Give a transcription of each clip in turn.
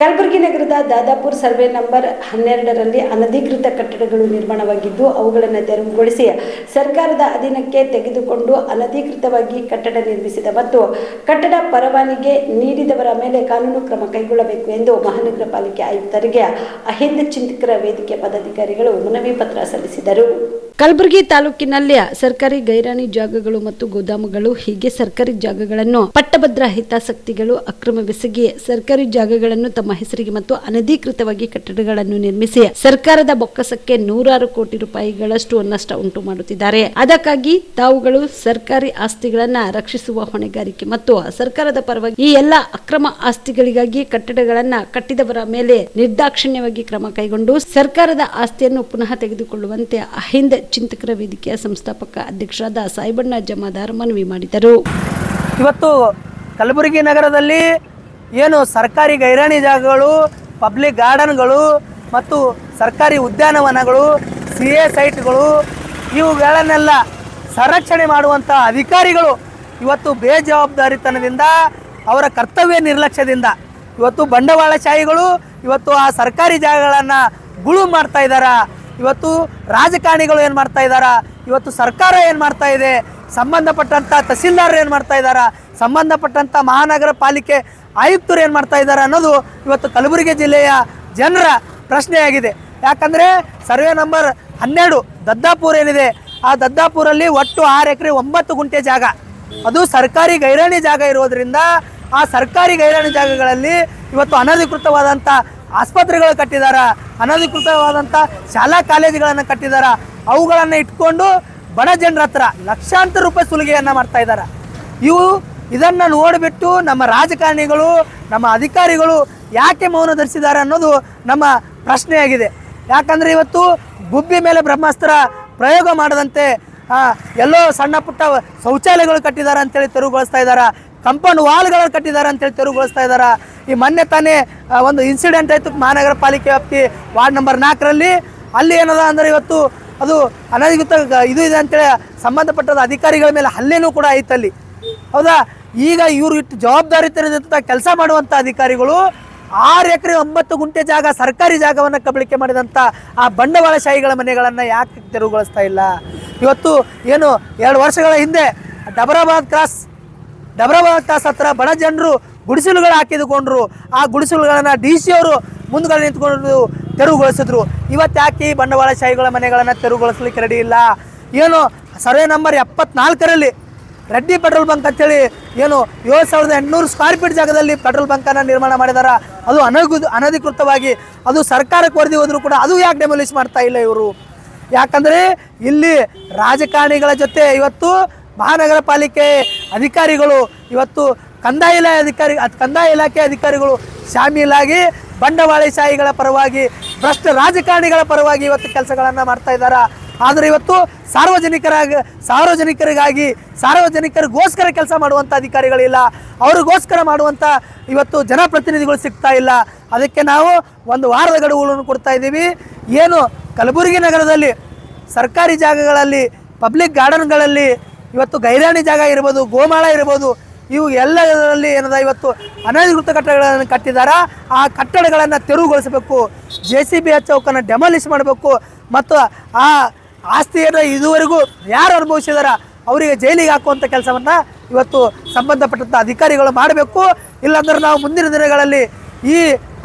ಕಲಬುರಗಿ ನಗರದ ದಾದಾಪುರ್ survey number ಹನ್ನೆರಡರಲ್ಲಿ ಅನಧಿಕೃತ ಕಟ್ಟಡಗಳು ನಿರ್ಮಾಣವಾಗಿದ್ದು, ಅವುಗಳನ್ನು ತೆರವುಗೊಳಿಸಿ ಸರ್ಕಾರದ ಅಧೀನಕ್ಕೆ ತೆಗೆದುಕೊಂಡು ಅನಧಿಕೃತವಾಗಿ ಕಟ್ಟಡ ನಿರ್ಮಿಸಿದ ಮತ್ತು ಕಟ್ಟಡ ಪರವಾನಿಗೆ ನೀಡಿದವರ ಮೇಲೆ ಕಾನೂನು ಕ್ರಮ ಕೈಗೊಳ್ಳಬೇಕು ಎಂದು ಮಹಾನಗರ ಪಾಲಿಕೆ ಆಯುಕ್ತರಿಗೆ ಅಹಿಂದ ಚಿಂತಕರ ವೇದಿಕೆ ಪದಾಧಿಕಾರಿಗಳು ಮನವಿ ಪತ್ರ ಸಲ್ಲಿಸಿದರು. ಕಲಬುರಗಿ ತಾಲೂಕಿನಲ್ಲಿ ಸರ್ಕಾರಿ ಗೈರಾಣಿ ಜಾಗಗಳು ಮತ್ತು ಗೋದಾಮುಗಳು, ಹೀಗೆ ಸರ್ಕಾರಿ ಜಾಗಗಳನ್ನು ಪಟ್ಟಭದ್ರ ಹಿತಾಸಕ್ತಿಗಳು ಅಕ್ರಮವೆಸಗಿ ಸರ್ಕಾರಿ ಜಾಗಗಳನ್ನು ತಮ್ಮ ಹೆಸರಿಗೆ ಮತ್ತು ಅನಧಿಕೃತವಾಗಿ ಕಟ್ಟಡಗಳನ್ನು ನಿರ್ಮಿಸಿ ಸರ್ಕಾರದ ಬೊಕ್ಕಸಕ್ಕೆ ನೂರಾರು ಕೋಟಿ ರೂಪಾಯಿಗಳಷ್ಟು ನಷ್ಟ ಉಂಟು ಮಾಡುತ್ತಿದ್ದಾರೆ. ಅದಕ್ಕಾಗಿ ತಾವುಗಳು ಸರ್ಕಾರಿ ಆಸ್ತಿಗಳನ್ನ ರಕ್ಷಿಸುವ ಹೊಣೆಗಾರಿಕೆ ಮತ್ತು ಸರ್ಕಾರದ ಪರವಾಗಿ ಈ ಎಲ್ಲ ಅಕ್ರಮ ಆಸ್ತಿಗಳಿಗಾಗಿ ಕಟ್ಟಡಗಳನ್ನ ಕಟ್ಟಿದವರ ಮೇಲೆ ನಿರ್ದಾಕ್ಷಿಣ್ಯವಾಗಿ ಕ್ರಮ ಕೈಗೊಂಡು ಸರ್ಕಾರದ ಆಸ್ತಿಯನ್ನು ಪುನಃ ತೆಗೆದುಕೊಳ್ಳುವಂತೆ ಅಹಿಂದ ಚಿಂತಕರ ವೇದಿಕೆಯ ಸಂಸ್ಥಾಪಕ ಅಧ್ಯಕ್ಷರಾದ ಸಾಯಿಬಣ್ಣ ಜಮಾದಾರ್ ಮನವಿ ಮಾಡಿದರು. ಇವತ್ತು ಕಲಬುರಗಿ ನಗರದಲ್ಲಿ ಏನು ಸರ್ಕಾರಿ ಗೈರಾಣಿ ಜಾಗಗಳು ಪಬ್ಲಿಕ್ ಗಾರ್ಡನ್ಗಳು ಮತ್ತು ಸರ್ಕಾರಿ ಉದ್ಯಾನವನಗಳು ಸಿ ಎ ಸೈಟ್ಗಳು ಇವುಗಳನ್ನೆಲ್ಲ ಸಂರಕ್ಷಣೆ ಮಾಡುವಂಥ ಅಧಿಕಾರಿಗಳು ಇವತ್ತು ಬೇಜವಾಬ್ದಾರಿತನದಿಂದ ಅವರ ಕರ್ತವ್ಯ ನಿರ್ಲಕ್ಷ್ಯದಿಂದ ಇವತ್ತು ಬಂಡವಾಳಶಾಹಿಗಳು ಇವತ್ತು ಆ ಸರ್ಕಾರಿ ಜಾಗಗಳನ್ನು ಗುಳು ಮಾಡ್ತಾ ಇದ್ದಾರ ಇವತ್ತು ರಾಜಕಾರಣಿಗಳು ಏನು ಮಾಡ್ತಾ ಇದ್ದಾರ? ಇವತ್ತು ಸರ್ಕಾರ ಏನು ಮಾಡ್ತಾ ಇದೆ? ಸಂಬಂಧಪಟ್ಟಂಥ ತಹಸೀಲ್ದಾರ್ ಏನು ಮಾಡ್ತಾ ಇದ್ದಾರಾ? ಸಂಬಂಧಪಟ್ಟಂಥ ಮಹಾನಗರ ಪಾಲಿಕೆ ಆಯುಕ್ತರು ಏನು ಮಾಡ್ತಾ ಇದ್ದಾರೆ ಅನ್ನೋದು ಇವತ್ತು ಕಲಬುರಗಿ ಜಿಲ್ಲೆಯ ಜನರ ಪ್ರಶ್ನೆಯಾಗಿದೆ. ಯಾಕಂದರೆ ಸರ್ವೆ ನಂಬರ್ ಹನ್ನೆರಡು ದದ್ದಾಪುರ ಏನಿದೆ, ಆ ದದ್ದಾಪುರಲ್ಲಿ ಒಟ್ಟು ಆರು ಎಕರೆ ಒಂಬತ್ತು ಗುಂಟೆ ಜಾಗ. ಅದು ಸರ್ಕಾರಿ ಗೈರಾಣಿ ಜಾಗ ಇರೋದರಿಂದ ಆ ಸರ್ಕಾರಿ ಗೈರಾಣಿ ಜಾಗಗಳಲ್ಲಿ ಇವತ್ತು ಅನಧಿಕೃತವಾದಂಥ ಆಸ್ಪತ್ರೆಗಳು ಕಟ್ಟಿದಾರ ಅನಧಿಕೃತವಾದಂಥ ಶಾಲಾ ಕಾಲೇಜುಗಳನ್ನು ಕಟ್ಟಿದಾರ, ಅವುಗಳನ್ನು ಇಟ್ಕೊಂಡು ಬಡ ಜನರ ಹತ್ರ ಲಕ್ಷಾಂತರ ರೂಪಾಯಿ ಸುಲಿಗೆಯನ್ನು ಮಾಡ್ತಾ ಇದ್ದಾರೆ ಇವು ಇದನ್ನು ನೋಡಿಬಿಟ್ಟು ನಮ್ಮ ರಾಜಕಾರಣಿಗಳು, ನಮ್ಮ ಅಧಿಕಾರಿಗಳು ಯಾಕೆ ಮೌನ ಧರಿಸಿದ್ದಾರೆ ಅನ್ನೋದು ನಮ್ಮ ಪ್ರಶ್ನೆಯಾಗಿದೆ. ಯಾಕಂದರೆ ಇವತ್ತು ಗುಬ್ಬಿ ಮೇಲೆ ಬ್ರಹ್ಮಾಸ್ತ್ರ ಪ್ರಯೋಗ ಮಾಡದಂತೆ ಎಲ್ಲೋ ಸಣ್ಣ ಪುಟ್ಟ ಶೌಚಾಲಯಗಳು ಕಟ್ಟಿದ್ದಾರೆ ಅಂತೇಳಿ ತೆರವುಗೊಳಿಸ್ತಾ ಇದ್ದಾರೆ ಕಂಪೌಂಡ್ ವಾಲ್ಗಳನ್ನು ಕಟ್ಟಿದ್ದಾರೆ ಅಂತೇಳಿ ತೆರವುಗೊಳಿಸ್ತಾ ಇದ್ದಾರೆ. ಈ ಮೊನ್ನೆ ತಾನೇ ಒಂದು ಇನ್ಸಿಡೆಂಟ್ ಆಯಿತು ಮಹಾನಗರ ಪಾಲಿಕೆ ವ್ಯಾಪ್ತಿ ವಾರ್ಡ್ ನಂಬರ್ ನಾಲ್ಕರಲ್ಲಿ. ಅಲ್ಲಿ ಏನದ ಅಂದರೆ ಇವತ್ತು ಅದು ಅನಧಿಕೃತ ಇದು ಇದೆ ಅಂತೇಳಿ ಸಂಬಂಧಪಟ್ಟ ಅಧಿಕಾರಿಗಳ ಮೇಲೆ ಹಲ್ಲೆನೂ ಕೂಡ ಐತಲ್ಲಿ ಹೌದಾ? ಈಗ ಇವರು ಇಟ್ಟು ಜವಾಬ್ದಾರಿ ತೆರೆದಂತ ಕೆಲಸ ಮಾಡುವಂಥ ಅಧಿಕಾರಿಗಳು ಆರು ಎಕರೆ ಒಂಬತ್ತು ಗುಂಟೆ ಜಾಗ ಸರ್ಕಾರಿ ಜಾಗವನ್ನು ಕಬಳಿಕೆ ಮಾಡಿದಂಥ ಆ ಬಂಡವಾಳಶಾಹಿಗಳ ಮನೆಗಳನ್ನು ಯಾಕೆ ತೆರವುಗೊಳಿಸ್ತಾ ಇಲ್ಲ? ಇವತ್ತು ಏನು ಎರಡು ವರ್ಷಗಳ ಹಿಂದೆ ಡಬರಾಬಾದ್ ಕ್ರಾಸ್ ಡಬರಾಬಾದ್ ಕ್ರಾಸ್ ಹತ್ರ ಬಡ ಜನರು ಗುಡಿಸಲುಗಳು ಹಾಕಿದುಕೊಂಡ್ರು. ಆ ಗುಡಿಸಲುಗಳನ್ನು ಡಿ ಸಿ ಅವರು ಮುಂದ್ಗಡೆ ನಿಂತ್ಕೊಂಡು ತೆರವುಗೊಳಿಸಿದ್ರು. ಇವತ್ತು ಯಾಕೆ ಬಂಡವಾಳಶಾಹಿಗಳ ಮನೆಗಳನ್ನು ತೆರವುಗೊಳಿಸ್ಲಿಕ್ಕೆ ರೆಡಿ ಇಲ್ಲ? ಏನು ಸರ್ವೆ ನಂಬರ್ ಎಪ್ಪತ್ನಾಲ್ಕರಲ್ಲಿ ರೆಡ್ಡಿ ಪೆಟ್ರೋಲ್ ಬಂಕ್ ಅಂತೇಳಿ ಏನು ಏಳು ಸಾವಿರದ ಎಂಟುನೂರು ಸ್ಕ್ವೇರ್ ಫೀಟ್ ಜಾಗದಲ್ಲಿ ಪೆಟ್ರೋಲ್ ಬಂಕನ್ನು ನಿರ್ಮಾಣ ಮಾಡಿದಾರ. ಅದು ಅನಗು, ಅನಧಿಕೃತವಾಗಿ ಅದು ಸರ್ಕಾರಕ್ಕೆ ವರದಿ ಹೋದರೂ ಕೂಡ ಅದು ಯಾಕೆ ಡೆಮೊಲಿಷ್ ಮಾಡ್ತಾ ಇಲ್ಲ ಇವರು? ಯಾಕಂದರೆ ಇಲ್ಲಿ ರಾಜಕಾರಣಿಗಳ ಜೊತೆ ಇವತ್ತು ಮಹಾನಗರ ಪಾಲಿಕೆ ಅಧಿಕಾರಿಗಳು ಇವತ್ತು ಕಂದಾಯ ಇಲಾಖೆ ಅಧಿಕಾರಿ ಕಂದಾಯ ಇಲಾಖೆ ಅಧಿಕಾರಿಗಳು ಶಾಮೀಲಾಗಿ ಬಂಡವಾಳಶಾಹಿಗಳ ಪರವಾಗಿ ಭ್ರಷ್ಟ ರಾಜಕಾರಣಿಗಳ ಪರವಾಗಿ ಇವತ್ತು ಕೆಲಸಗಳನ್ನು ಮಾಡ್ತಾ ಇದ್ದಾರೆ? ಆದರೆ ಇವತ್ತು ಸಾರ್ವಜನಿಕರಾಗಿ, ಸಾರ್ವಜನಿಕರಿಗಾಗಿ, ಸಾರ್ವಜನಿಕರಿಗೋಸ್ಕರ ಕೆಲಸ ಮಾಡುವಂಥ ಅಧಿಕಾರಿಗಳಿಲ್ಲ. ಅವರಿಗೋಸ್ಕರ ಮಾಡುವಂಥ ಇವತ್ತು ಜನಪ್ರತಿನಿಧಿಗಳು ಸಿಗ್ತಾ ಇಲ್ಲ. ಅದಕ್ಕೆ ನಾವು ಒಂದು ವಾರದ ಗಡುವುಗಳನ್ನು ಕೊಡ್ತಾ ಇದ್ದೀವಿ. ಏನು ಕಲಬುರಗಿ ನಗರದಲ್ಲಿ ಸರ್ಕಾರಿ ಜಾಗಗಳಲ್ಲಿ, ಪಬ್ಲಿಕ್ ಗಾರ್ಡನ್ಗಳಲ್ಲಿ ಇವತ್ತು ಗೈರಾಣಿ ಜಾಗ ಇರ್ಬೋದು, ಗೋಮಾಳ ಇರ್ಬೋದು, ಇವು ಎಲ್ಲದರಲ್ಲಿ ಏನದ ಇವತ್ತು ಅನಧಿಕೃತ ಕಟ್ಟಡಗಳನ್ನು ಕಟ್ಟಿದಾರ? ಆ ಕಟ್ಟಡಗಳನ್ನು ತೆರವುಗೊಳಿಸಬೇಕು ಜೆ ಸಿ ಬಿ ಚೌಕನ್ನು ಡೆಮಾಲಿಷ್ ಮಾಡಬೇಕು, ಮತ್ತು ಆ ಆಸ್ತಿಯನ್ನು ಇದುವರೆಗೂ ಯಾರು ಅನುಭವಿಸಿದಾರ? ಅವರಿಗೆ ಜೈಲಿಗೆ ಹಾಕುವಂಥ ಕೆಲಸವನ್ನು ಇವತ್ತು ಸಂಬಂಧಪಟ್ಟಂಥ ಅಧಿಕಾರಿಗಳು ಮಾಡಬೇಕು. ಇಲ್ಲಾಂದ್ರೆ ನಾವು ಮುಂದಿನ ದಿನಗಳಲ್ಲಿ ಈ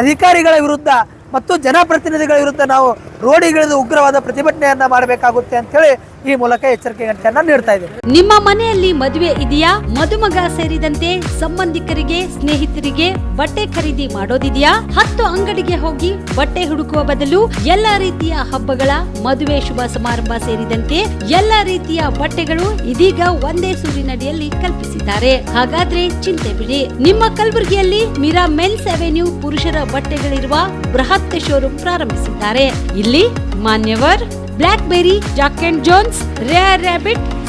ಅಧಿಕಾರಿಗಳ ವಿರುದ್ಧ ಮತ್ತು ಜನಪ್ರತಿನಿಧಿಗಳ ವಿರುದ್ಧ ನಾವು ರೋಡಿಗಿಳಿದು ಉಗ್ರವಾದ ಪ್ರತಿಭಟನೆಯನ್ನ ಮಾಡಬೇಕಾಗುತ್ತೆ ಅಂತೇಳಿ ಈ ಮೂಲಕ ಎಚ್ಚರಿಕೆ ಗಂಟೆಯನ್ನ ನೀಡ್ತಾ ಇದೆ ನಿಮ್ಮ ಮನೆಯಲ್ಲಿ ಮದುವೆ ಇದೆಯಾ? ಮದುಮಗ ಸೇರಿದಂತೆ ಸಂಬಂಧಿಕರಿಗೆ, ಸ್ನೇಹಿತರಿಗೆ ಬಟ್ಟೆ ಖರೀದಿ ಮಾಡೋದಿದೆಯಾ? ಹತ್ತು ಅಂಗಡಿಗೆ ಹೋಗಿ ಬಟ್ಟೆ ಹುಡುಕುವ ಬದಲು ಎಲ್ಲ ರೀತಿಯ ಹಬ್ಬಗಳ, ಮದುವೆ ಶುಭ ಸಮಾರಂಭ ಸೇರಿದಂತೆ ಎಲ್ಲ ರೀತಿಯ ಬಟ್ಟೆಗಳು ಇದೀಗ ಒಂದೇ ಸೂರಿನಡಿಯಲ್ಲಿ ಕಲ್ಪಿಸಿದ್ದಾರೆ. ಹಾಗಾದ್ರೆ ಚಿಂತೆ ಬಿಡಿ. ನಿಮ್ಮ ಕಲಬುರಗಿಯಲ್ಲಿ ಮೀರಾ ಮೆನ್ಸ್ ಅವೆನ್ಯೂ ಪುರುಷರ ಬಟ್ಟೆಗಳಿರುವ ಬೃಹತ್ ಶೋರೂಮ್ ಪ್ರಾರಂಭಿಸಿದ್ದಾರೆ. ಇಲ್ಲಿ Manyavar Blackberry Jack and Jones Rare Rabbit